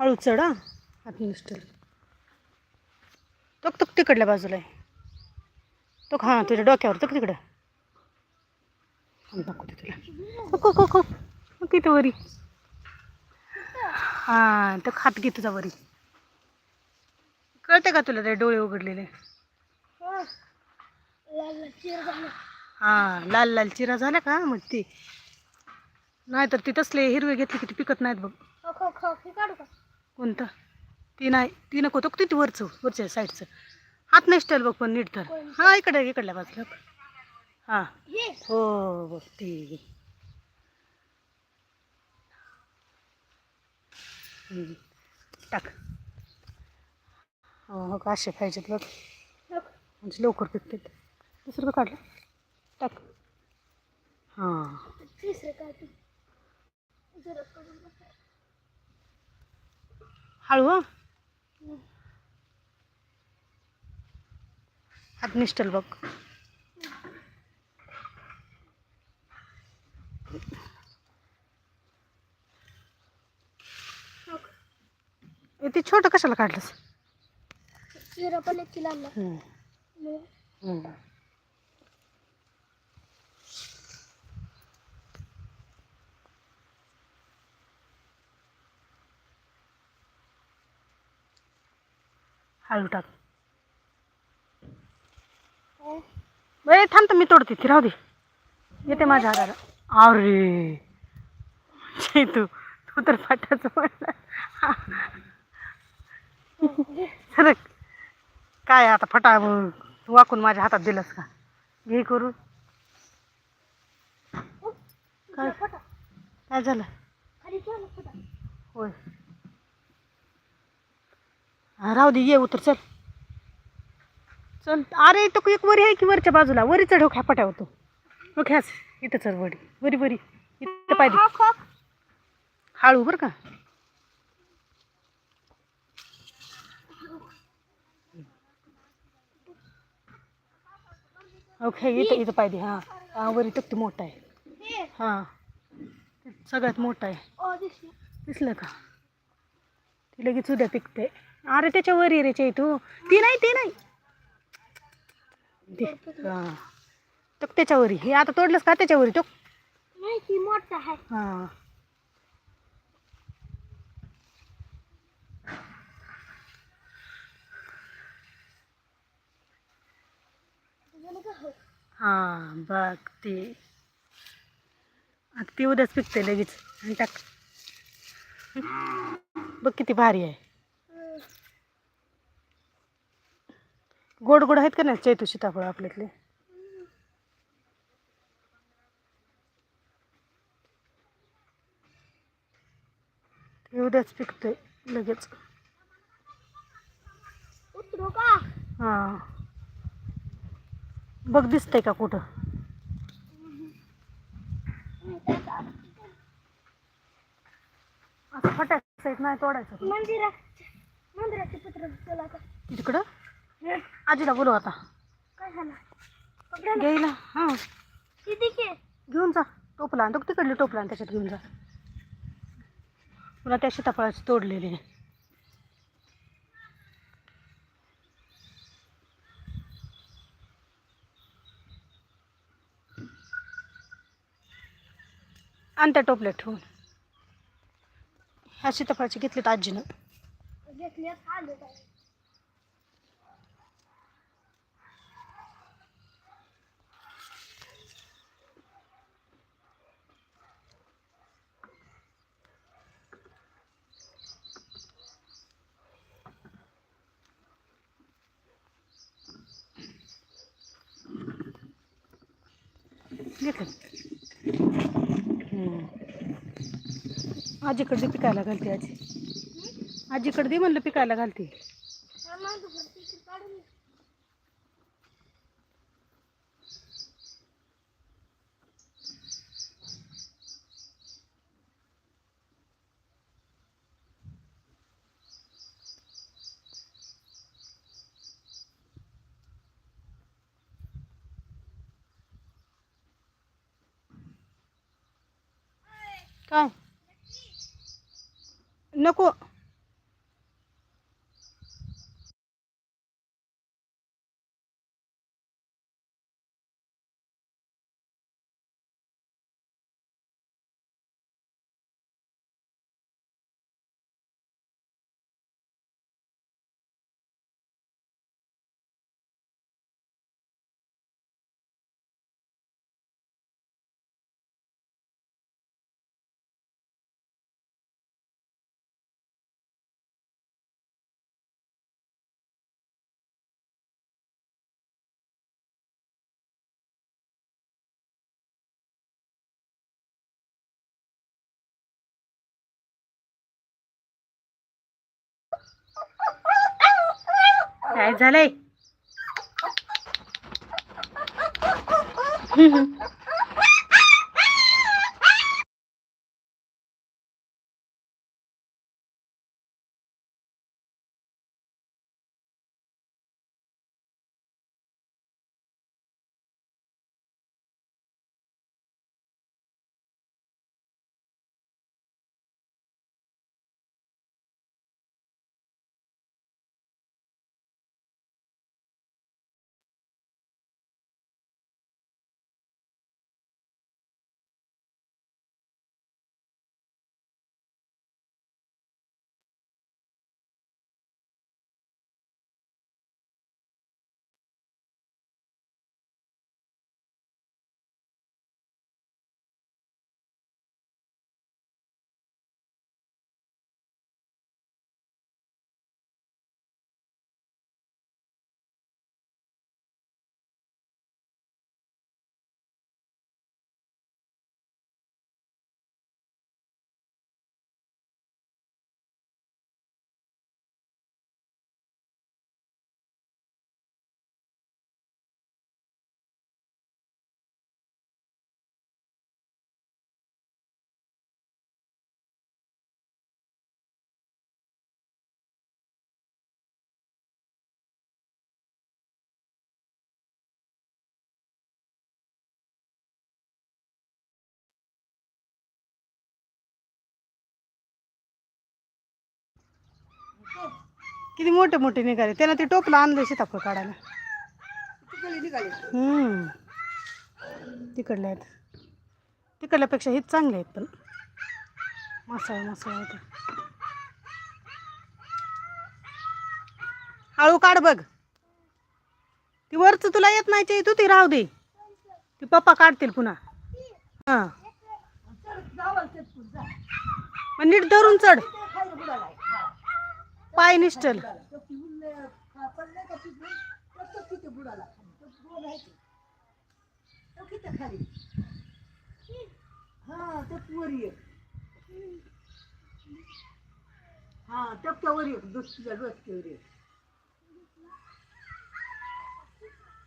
हळू चढ हा. हात निष्ठल. तो तो तिकडल्या बाजूला आहे तो हां तुझ्या डोक्यावर तो तिकडं. नको ते तुला. नको नको तिथं वरी. हां तर खात घे तुझा वरी. कळते का तुला ते डोळे उघडलेले? हां लाल लाल चिरा झाला का? मग ती. नाहीतर ती तसले हिरवे घेतले की ती पिकत नाहीत बघ. काढू का? कोणतं? ती नाही. ती नको. तो तिथे वरचं वरच्या साईडचं. हात नाही स्टाईल बघ पण नीट तर हां इकडे इकडल्या बाजूला हां. हो बघ ती टाक. हो हो का असे पाहिजेत बघ. म्हणजे लवकर पिकते दुसरं काढलं. टाक. हां तिसरं काय ते जरा करून बघा. हळू. हात निष्ठल बघ. ते छोटं कशाला काढलंस? पण हळू टाक? बरे थांब तर मी तोडते ती राहू दे. येते माझ्या हाताला. अरे. छे तू तू तर फाटाचं म्हणला. सरक. काय आता फटा तू वाकून माझ्या हातात दिलंस का? घे करू. काय? फटा काय झालं? होय. राहू दे ये उतर चल. चल अरे तो एक वरी आहे की वरच्या बाजूला? वरी चढव ख्या पट्या होतो हो ख्यास इथं चल वडी वरी वरी. इथं पाहिजे हळू बरं का. ओके इथं इथं पाहिजे हां. हां वरी तर मोठा आहे. हे. सगळ्यात मोठा आहे. दिसलं का? ती लगेच उद्या पिकते. अरे त्याच्या वर ये रे तू ती नाही ती नाही. ते हां. त्याच्यावरी हे आता तोडलंस का? त्याच्यावरी तो हां हो. हां बघ ते. आता ती उद्याच पिकते लगेच. आणि टाक. बघ किती भारी आहे. गोड गोड आहेत का नाही चैतू सीताफळ आपल्यातले? ते उद्याच पिकते लगेच हां. बघ दिसतंय का कुठं? असं फटाक साईड नाही तोडायचं. मंदिरा मंदिराचे पत्र तिकडं आजीला बोलव आता. काय झालं. घ्यायला हां. घेऊन जा. टोपला आणि. तो तिकडले टोपला आणि. त्याच्यात घेऊन जा. पुन्हा त्या सीताफळाचे तोडलेले आणि त्या टोपल्यात ठेवून. ह्या सीताफळाचे घेतलेत आजीनं. घेतलं आजीकडे दे पिकायला घालते आजी. आजीकडे दे म्हणलं पिकायला घालते. काय? नको. काय झालंय? किती मोठे मोठे निघाले. त्यानं ते टोपलं आणलं सीताफळ काढायला. हम्म. तिकडले आहेत. तिकडल्यापेक्षा हेच चांगले आहेत पण. मसाळे मसाळे आहेत हळू काढ बघ. ती वरच तुला येत नाही ते तू ती राहू दे. ती पप्पा काढतील पुन्हा. हां. नीट धरून चढ. पाय निष्ठल. हा टप्प्यावर एक दुसऱ्या डोसक्यावर ये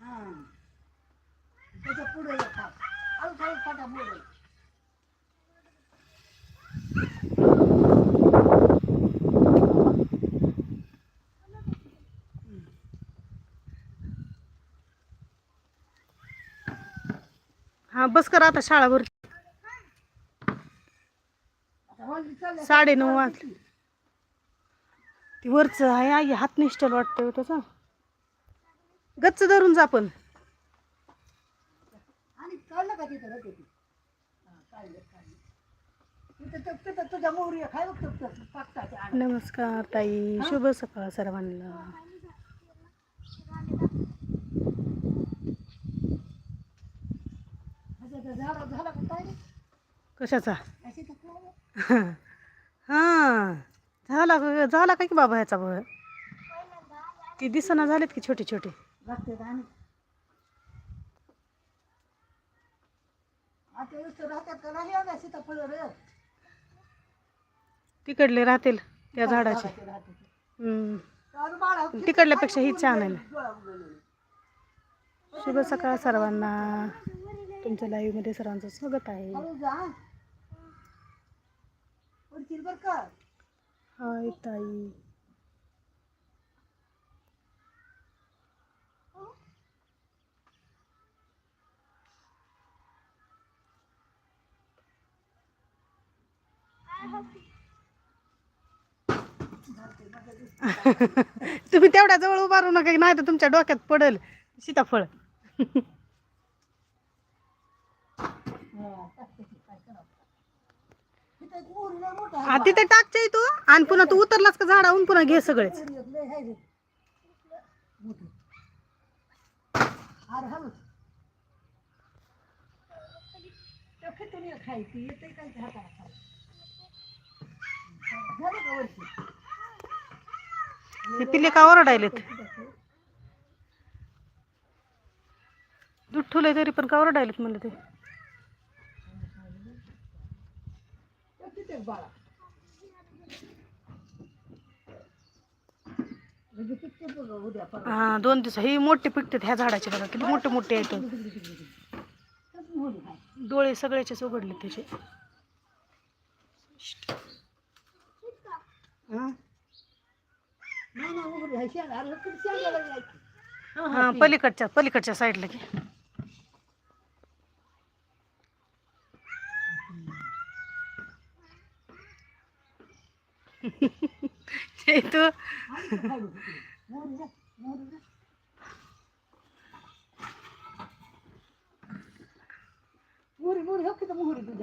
हा त्याच्या पुढे येतात. हात हळू हळू फाटा मोडल हा बस कर आता शाळावर साडे नऊ वाजले ती वरच आहे आई हात निष्ठल वाटतं तसं गच्च धरून जा पण. आणि काढलं का तिथं रगं ती? हा, काढलं, काढलं. तिथं तर- तिथं तुझ्या मोहरी आहे, खाय बघ तुझं पाकटाच्या आड. नमस्कार ताई शुभ सकाळ सर्वांना असं तर झाला झाला का काय रे? कशाचा? हा. झाला झाला का की बाबा ह्याचा बघ ती दिसना झालेत की छोटे छोटे. तिकडले राहतील त्या झाडाचे. तिकडल्यापेक्षा ही छान आहे शुभ सकाळ सर्वांना. तुमच्या लाईव्हमध्ये सर्वांचं स्वागत आहे. हाय ताई. तुम्ही तेवढ्या जवळ उभारू नका नाही तर तुमच्या डोक्यात पडल. सीताफळ तिथं एक मोहरी लय मोठा आहे. हा तिथे टाकचे तू? आणि पुन्हा तू उतरलास का झाडाहून पुन्हा घे सगळेच. मोहरी एक का हे पिल्ले का ओरडायलेत? दूध ठुले तरी पण का ओरडायलेत म्हणलं ते? बाळा. म्हणजे हा दोन दिवस. ही मोठे पिकतात ह्या झाडाचे बघा किती मोठे मोठे आहेत. डोळे सगळ्याचेच उघडले त्याचे. हा? नाही नाही मोहरी आहे शेंगा अरे किती शेंगाला जायची हा हा हा ती. पलीकडच्या पलीकडच्या साईडला घे ते तू आणि ते खायला तिकडे. मोहरी जा, मोहरी जा. मोहरी मोहरी हो किती मोहरी तुझ्या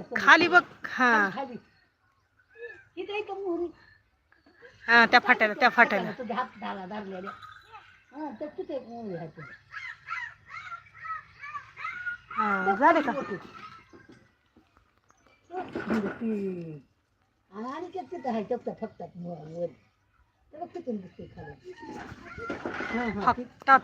समोर. खाली बघ हा. खाली मोहरी हा त्या फाट्याला त्या फाट्याला. तुझ्या हात हा तर हा झाले का? आणि किती किती आहे टपता फक्तात वर. त्याला किती दिसते खाली. हा हा ती- फक्तात.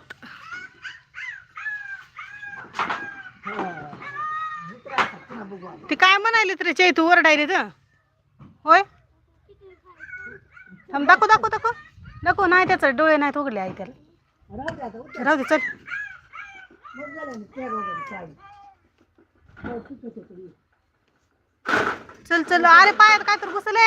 ते काय म्हणाले तरी चैतू ओरडायले तर. होय? थांब दाखव दाखव दाखव. दाखव नाही त्याचं डोळे नाहीत उघडले आहे त्याला. राहू दे चल मग झालं ना, पेर वगैरे चालेल. हो, ठीक आहे, ठीक आहे. चल चल. अरे पायात काय तर घुसले